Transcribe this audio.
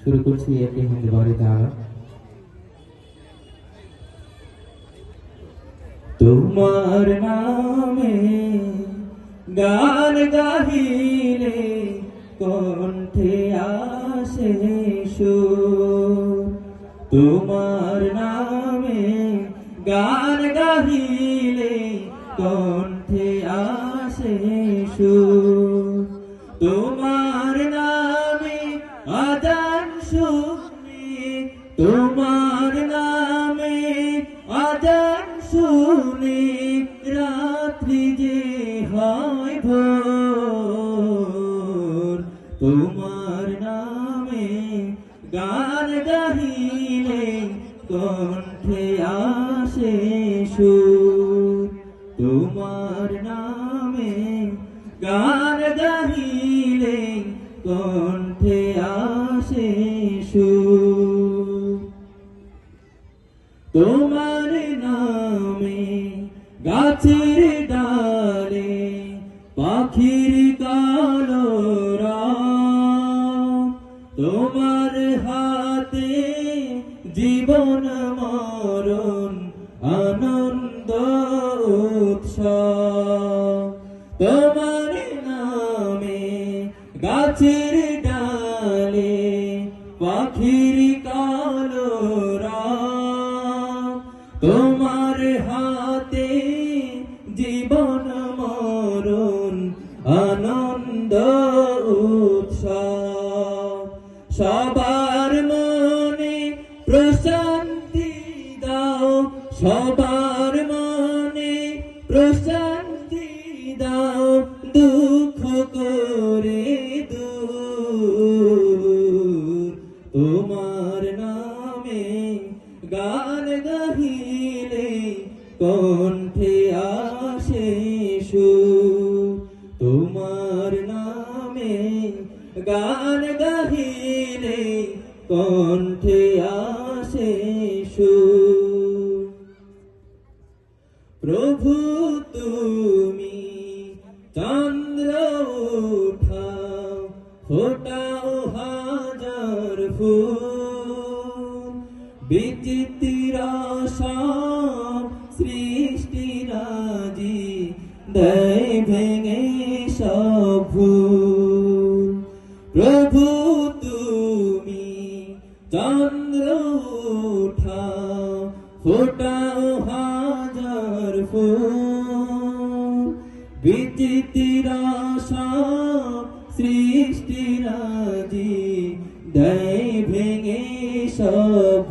শুরু করছি একটি হিন্দি বাড়িটা তোমার নামে গান গাহিলে কণ্ঠে আসে তোমার নামে গান গাহিলে কণ্ঠে আসে তোমার নামে আজান শুনি রাত্রি যে হয় ভোর, তোমার নামে গান গাহিলে কণ্ঠে আসে সুর। তোমার নামে গান হাতে জীবন মরণ, আনন্দ, উৎসব। তোমার নামে গাছের ডালে পাখির কালোরা। তোমার হাতে জীবন মরণ, আনন্দ, উৎসব। সবার সবার মনে প্রশান্তি দাও, দুঃখ করে দূর। তোমার নামে গান গাহিলে কণ্ঠে আসে সুর। তোমার নামে গান গাহিলে কণ্ঠে প্রভু তুমি, চন্দ্র উঠাও, ফোটাও হাজার ফুল। বিচিত্র সব সৃষ্টি রাজি, দেয় ভেঙে সব প্রভু তুমি, চন্দ্র উঠাও, ফোটাও বিচিত্র সব সৃষ্টি রাজি দেয় ভেঙে সব